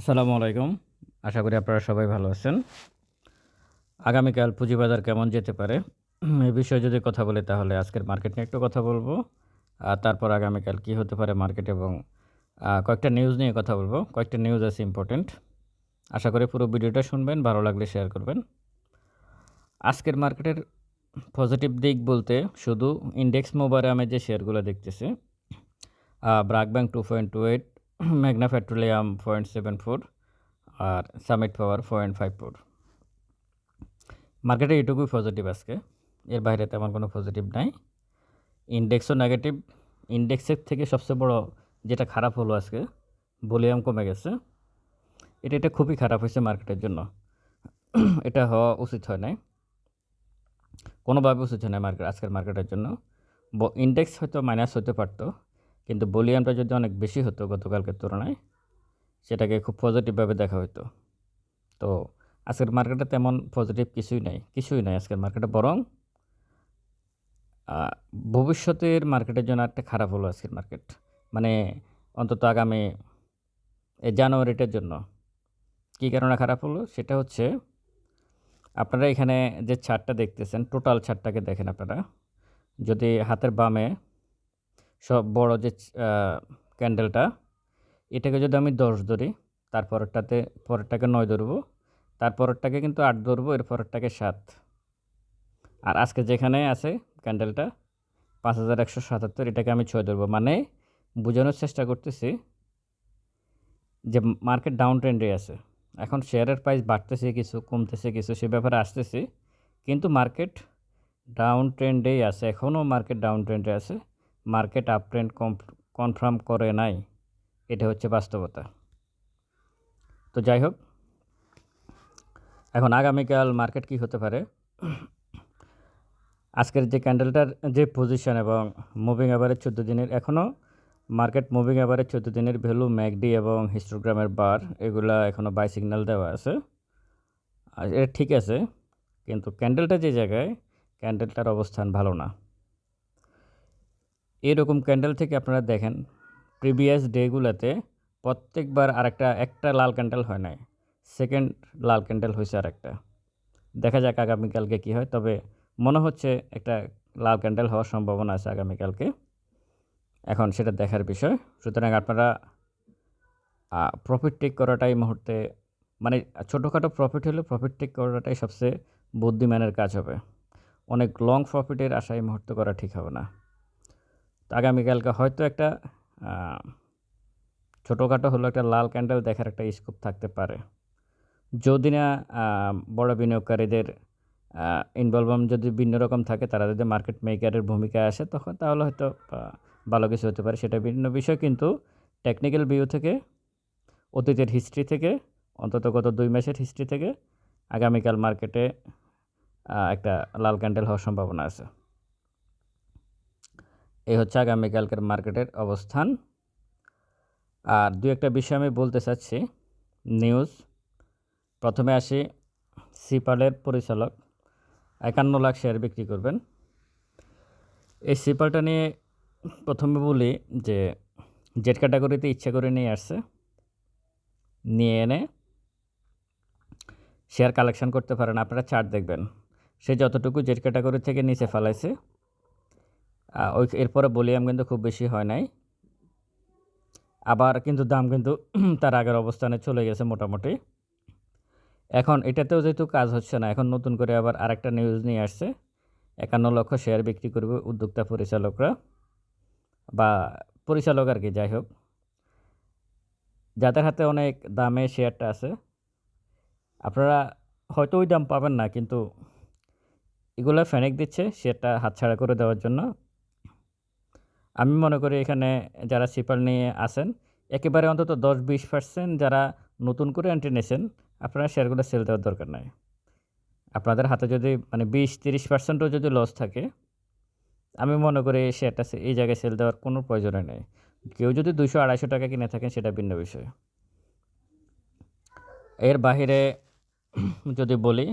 আসসালামু আলাইকুম। আশা করি আপনারা সবাই ভালো আছেন। আগামীকাল পুঁজিবাজার কেমন যেতে পারে এই বিষয়ে যদি কথা বলি তাহলে আজকের মার্কেট নিয়ে একটু কথা বলব। আর তারপর আগামীকাল কি হতে পারে মার্কেট এবং কয়েকটা নিউজ নিয়ে কথা বলব। কয়েকটা নিউজ আছে ইম্পর্টেন্ট আশা করি পুরো ভিডিওটা শুনবেন, ভালো লাগলে শেয়ার করবেন। আজকের মার্কেটের পজিটিভ দিক বলতে শুধু ইন্ডেক্স মোবারে আমি যে শেয়ারগুলো দেখতেছি BRAC bank two point two eight Magna petroleum point seven four আর Summit power point five four মার্কেটে এটুকুই পজিটিভ আজকে। এর বাইরে তেমন কোনো পজিটিভ নাই। ইন্ডেক্সও নেগেটিভ ইন্ডেক্সের থেকে সবচেয়ে বড় যেটা খারাপ হলো আজকে ভলিউম কমে গেছে। এটা এটা খুবই খারাপ হয়েছে মার্কেটের জন্য। এটা হওয়া উচিত হয় নাই। কোনোভাবে উচিত হয় না মার্কেট আজকের মার্কেটের জন্য। ইন্ডেক্স হয়তো মাইনাস হতে পারতো। কিন্তু ভলিউমটা যদি অনেক বেশি হতো গতকালকের তুলনায়, সেটাকে খুব পজিটিভভাবে দেখা হতো তো আজকের মার্কেটে তেমন পজিটিভ কিছুই নাই কিছুই নাই আজকের মার্কেটে বরং ভবিষ্যতের মার্কেটের জন্য একটা খারাপ হলো আজকের মার্কেট মানে অন্তত আগামী জানুয়ারিটার জন্য। কী কারণে খারাপ হলো? সেটা হচ্ছে, আপনারা এখানে যে ছাড়টা দেখতেছেন টোটাল ছাড়টাকে দেখেন আপনারা। যদি হাতের বামে সব বড় যে ক্যান্ডেলটা, এটাকে যদি আমি দশ ধরি তারপরেরটাতে পরেরটাকে নয় ধরবো তারপরেরটাকে কিন্তু আট ধরবো, এর পরেরটাকে সাত। আর আজকে যেখানে আছে ক্যান্ডেলটা, পাঁচ হাজার একশো সাতাত্তর, এটাকে আমি ছয় ধরবো। মানে বোঝানোর চেষ্টা করতেছি যে, মার্কেট ডাউন ট্রেন্ডে আছে। এখন শেয়ারের প্রাইস বাড়তেছে কিছু, কমতেছে কিছু, সে ব্যাপারে আসতেছি। কিন্তু মার্কেট ডাউন ট্রেন্ডেই আছে, এখনও মার্কেট ডাউন ট্রেন্ডে আছে। মার্কেট আপ ট্রেন্ড কনফার্ম করে নাই, এটা হচ্ছে বাস্তবতা। তো যাই হোক, এখন আগামীকাল মার্কেট কি হতে পারে? আজকের যে ক্যান্ডেলটার যে পজিশন এবং মুভিং অ্যাভারেজ চোদ্দ দিনের, এখনও মার্কেট মুভিং অ্যাভারেজ চোদ্দ দিনের ভ্যালু ম্যাকডি এবং হিস্টোগ্রামের বার, এগুলা এখনও বাই সিগন্যাল দেওয়া আছে। এটা ঠিক আছে, কিন্তু ক্যান্ডেলটা যে জায়গায়, ক্যান্ডেলটার অবস্থান ভালো না। এরকম ক্যান্ডেল থেকে আপনারা দেখেন প্রিভিয়াস ডেগুলোতে প্রত্যেকবার আরেকটা, একটা লাল ক্যান্ডেল হয় নাই। সেকেন্ড লাল ক্যান্ডেল হয়েছে আরেকটা। দেখা যাক আগামীকালকে কী হয়, তবে মনে হচ্ছে একটা লাল ক্যান্ডেল হওয়ার সম্ভাবনা আছে আগামীকালকে। এখন সেটা দেখার বিষয়। সুতরাং আপনারা প্রফিট টেক করাটাই মুহূর্তে মানে ছোটোখাটো প্রফিট হলে প্রফিট টেক করাটাই সবচেয়ে বুদ্ধিমানের কাজ হবে। অনেক লং প্রফিটের আশা এই মুহূর্তে করা ঠিক হবে না। আগামীকালকে হয়তো একটা ছোটোখাটো হলো একটা লাল ক্যান্ডেল দেখার একটা স্কোপ থাকতে পারে। যদি না বড় বিনিয়োগকারীদের ইনভলভমেন্ট যদি ভিন্ন রকম থাকে, তারা যদি মার্কেট মেকারের ভূমিকায় আসে, তখন তাহলে হয়তো ভালো কিছু হতে পারে। সেটা ভিন্ন বিষয়, কিন্তু টেকনিক্যাল ভিউ থেকে, অতীতের হিস্ট্রি থেকে, অন্তত গত দুই মাসের হিস্ট্রি থেকে, আগামীকাল মার্কেটে একটা লাল ক্যান্ডেল হওয়ার সম্ভাবনা আছে। এই হচ্ছে আগামীকালকের মার্কেটের অবস্থান। আর দু একটা বিষয় আমি বলতে চাচ্ছি, নিউজ। প্রথমে আসি সিপালের পরিচালক, একান্ন লাখ শেয়ার বিক্রি করবেন। এই সিপালটা নিয়ে প্রথমে বলি যে জেট ক্যাটাগরিতে ইচ্ছা করে নিয়ে আসছে, নিয়ে এনে শেয়ার কালেকশন করতে পারেন। আপনারা চার্ট দেখবেন, সে যতটুকু জেট ক্যাটাগরি থেকে নিচে ফেলাইছে ওই এরপরে ভলিউম কিন্তু খুব বেশি হয় নাই। আবার কিন্তু দাম কিন্তু তার আগের অবস্থানে চলে গেছে মোটামুটি। এখন এটাতেও যেহেতু কাজ হচ্ছে না, এখন নতুন করে আবার আরেকটা নিউজ নিয়ে আসছে। একান্ন লক্ষ শেয়ার বিক্রি করবে উদ্যোক্তা পরিচালকরা বা পরিচালক আর কি, যাই হোক। যাদের হাতে অনেক দামে শেয়ারটা আছে, আপনারা হয়তো ওই দাম পাবেন না, কিন্তু এগুলো ফেনেক দিচ্ছে শেয়ারটা হাতছাড়া করে দেওয়ার জন্য। আমি মনে করি এখানে যারা সিপার নিয়ে আসেন একেবারে অন্তত দশ বিশ পার্সেন্ট যারা নতুন করে এন্ট্রি নিয়েছেন, আপনারা শেয়ারগুলো সেল দেওয়ার দরকার নাই। আপনাদের হাতে যদি মানে বিশ তিরিশ পার্সেন্টও যদি লস থাকে, আমি মনে করি শেয়ারটা এই জায়গায় সেল দেওয়ার কোনো প্রয়োজনই নেই। কেউ যদি দুশো আড়াইশো টাকা কিনে থাকেন, সেটা ভিন্ন বিষয়। এর বাহিরে যদি বলি,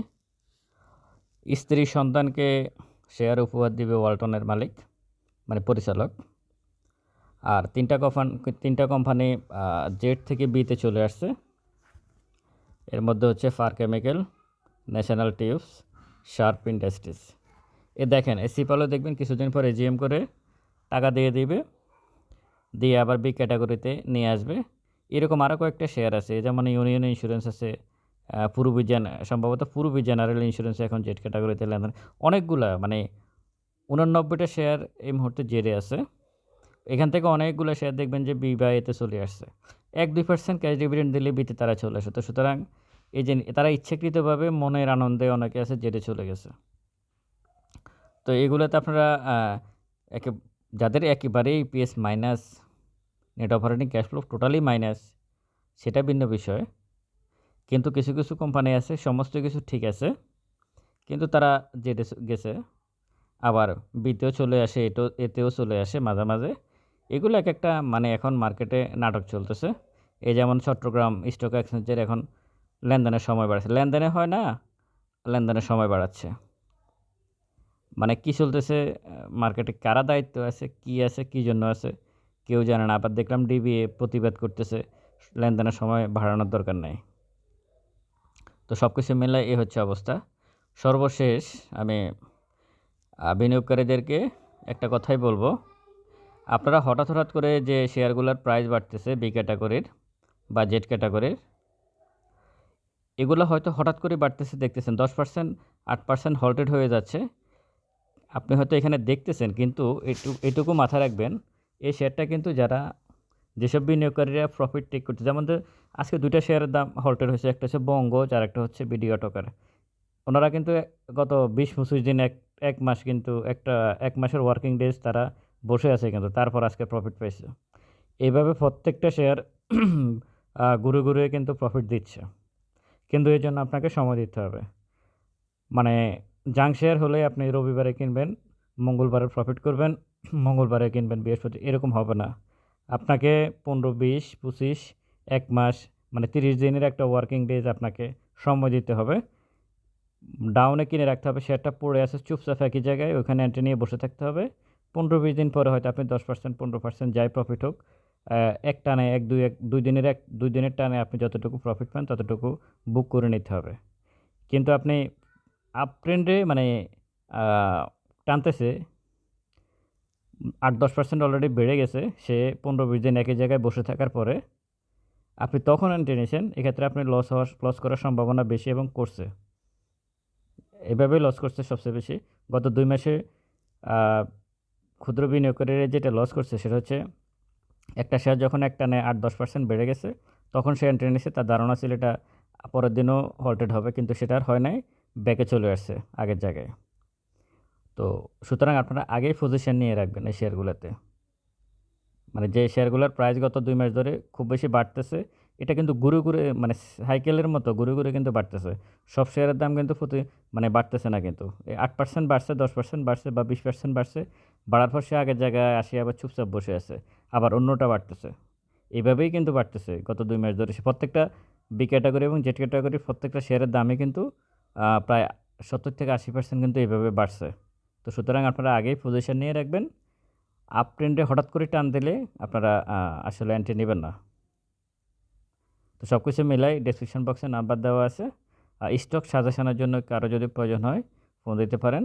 স্ত্রী সন্তানকে শেয়ার উপহার দিবে ওয়ালটনের মালিক মানে পরিচালক। আর তিনটা কোম্পানি তিনটা কোম্পানি জেড থেকে বিতে চলে আসছে। এর মধ্যে হচ্ছে Far Chemical, National Tubes, Sharp Industries. এ দেখেন এই সিপালও দেখবেন কিছুদিন পরে জিএম করে টাকা দিয়ে দিবে, দিয়ে আবার বি ক্যাটাগরিতে নিয়ে আসবে। এরকম আরও কয়েকটা শেয়ার আছে যেমন ইউনিয়ন ইন্স্যুরেন্স আছে পূর্বী সম্ভবত পূর্বী জেনারেল ইন্স্যুরেন্স এখন জেড ক্যাটাগরিতে লেনদেন, অনেকগুলা মানে উনানব্বইটা শেয়ার এই মুহূর্তে জেরে আছে। এখান থেকে অনেকগুলো শেয়ার দেখবেন যে বি বা এতে চলে আসছে। এক, দুই পার্সেন্ট ক্যাশ ডিভিডেন্ড দিলে বিতে তারা চলে আসে। তো সুতরাং এই যে তারা ইচ্ছাকৃতভাবে মনের আনন্দে অনেকে আছে জেরে চলে গেছে। তো এগুলোতে আপনারা একে, যাদের একেবারেই PS minus net operating cash flow totally minus সেটা ভিন্ন বিষয়। কিন্তু কিছু কিছু কোম্পানি আছে, সমস্ত কিছু ঠিক আছে, কিন্তু তারা জেটে চ- গেছে। আবার বিতেও চলে আসে, এটো, এতেও চলে আসে মাঝে মাঝে। এগুলো এক একটা মানে এখন মার্কেটে নাটক চলতেছে। এই যেমন চট্টগ্রাম স্টক এক্সচেঞ্জের এখন লেনদেনের সময় বাড়াচ্ছে। লেনদেনে হয় না, লেনদেনের সময় বাড়াচ্ছে। মানে কি চলতেছে মার্কেটে কারা দায়িত্ব আছে, কি আছে, কি জন্য আছে, কেউ জানে না। আবার দেখলাম ডিবিএ প্রতিবাদ করতেছে, লেনদেনের সময় বাড়ানোর দরকার নাই। তো সব কিছু মিলে এ হচ্ছে অবস্থা। সর্বশেষ আমি বিনিয়োগকারীদেরকে একটা কথাই বলব আপনারা হঠাৎ হঠাৎ করে যে শেয়ারগুলোর প্রাইস বাড়তেছে বি ক্যাটাগরির বা জেড ক্যাটাগরির এগুলো হয়তো হঠাৎ করে বাড়তেছে, দেখতেছেন, দশ পার্সেন্ট আট পার্সেন্ট হল্টেড হয়ে যাচ্ছে। আপনি হয়তো এখানে দেখতেছেন, কিন্তু এটু, এটুকু মাথায় রাখবেন, এই শেয়ারটা কিন্তু যারা যেসব বিনিয়োগকারীরা প্রফিট টেক করছে, যেমন আজকে দুইটা শেয়ারের দাম হল্টেড হয়েছে, একটা হচ্ছে বঙ্গ আর একটা হচ্ছে বিডি টকার ওনারা কিন্তু গত বিশ পঁচিশ দিন এক এক মাস কিন্তু একটা, এক মাসের ওয়ার্কিং ডেজ তারা বসে আছে কিন্তু, তারপর আজকে প্রফিট পাইছে। এইভাবে প্রত্যেকটা শেয়ার ঘুরে ঘুরে কিন্তু প্রফিট দিচ্ছে। কিন্তু এই জন্য আপনাকে সময় দিতে হবে। মানে জাং শেয়ার হলে আপনি রবিবারে কিনবেন, মঙ্গলবারে প্রফিট করবেন, মঙ্গলবারে কিনবেন, বৃহস্পতি, এরকম হবে না। আপনাকে পনেরো, বিশ, পঁচিশ, এক মাস মানে তিরিশ দিনের একটা ওয়ার্কিং ডেজ আপনাকে সময় দিতে হবে। ডাউনে কিনে রাখতে হবে শেয়ারটা পড়ে আছে, চুপচাপ একই জায়গায়, ওখানে এন্ট্রি নিয়ে বসে থাকতে হবে। পনেরো বিশ দিন পরে হয়তো আপনি দশ পার্সেন্ট পনেরো পার্সেন্ট যাই প্রফিট হোক এক টানে এক, দুই এক, দুই দিনের এক, দুই দিনের টানে আপনি যতটুকু প্রফিট পান ততটুকু বুক করে নিতে হবে। কিন্তু আপনি আপ ট্রেন্ডে মানে টানতেছে, আট, দশ পার্সেন্ট অলরেডি বেড়ে গেছে, সে পনেরো বিশ দিন একই জায়গায় বসে থাকার পরে আপনি তখন এন্ট্রি নিয়েছেন এক্ষেত্রে আপনি লস হওয়ার লস করার সম্ভাবনা বেশি এবং করছে। এভাবেই লস করছে সবচেয়ে বেশি। গত দুই মাসে ক্ষুদ্র বিনিয়োগকারীরা যেটা লস করছে সেটা হচ্ছে একটা শেয়ার যখন একটা নেয় আট দশ পার্সেন্ট বেড়ে গেছে, তখন সে এন্ট্রি নিয়েছে তার ধারণা ছিল এটা পরের দিনও হল্টেড হবে, কিন্তু সেটা আর হয় নাই ব্যাকে চলে আসছে আগের জায়গায়। তো সুতরাং আপনারা আগেই পজিশন নিয়ে রাখবেন এই শেয়ারগুলোতে মানে যে শেয়ারগুলোর প্রাইস গত দুই মাস ধরে খুব বেশি বাড়তেছে, এটা কিন্তু ঘুরে ঘুরে মানে সাইকেলের মতো ঘুরে ঘুরে কিন্তু বাড়তেছে। সব শেয়ারের দাম কিন্তু প্রতি মানে বাড়তেছে না কিন্তু। এই আট পার্সেন্ট বাড়ছে, দশ পার্সেন্ট বাড়ছে বা বিশ পার্সেন্ট বাড়ছে বাড়ার পর সে আগের জায়গায় আসি, আবার চুপচাপ বসে আছে, আবার অন্যটা বাড়তেছে। এইভাবেই কিন্তু বাড়তেছে, গত দুই মাস ধরে। সে প্রত্যেকটা বি ক্যাটাগরি এবং জেড ক্যাটাগরির প্রত্যেকটা শেয়ারের দামে কিন্তু প্রায় সত্তর থেকে আশি পার্সেন্ট কিন্তু এইভাবে বাড়ছে। তো সুতরাং আপনারা আগেই পজিশন নিয়ে রাখবেন। আপ ট্রেন্ডে হঠাৎ করে টান দিলে আপনারা আসলে এন্ট্রি নেবেন না। তো সব কিছু মিলাই ডেসক্রিপশন বক্সে নাম্বার দেওয়া আছে। আর স্টক সাজেশনের জন্য কারও যদি প্রয়োজন হয় ফোন দিতে পারেন।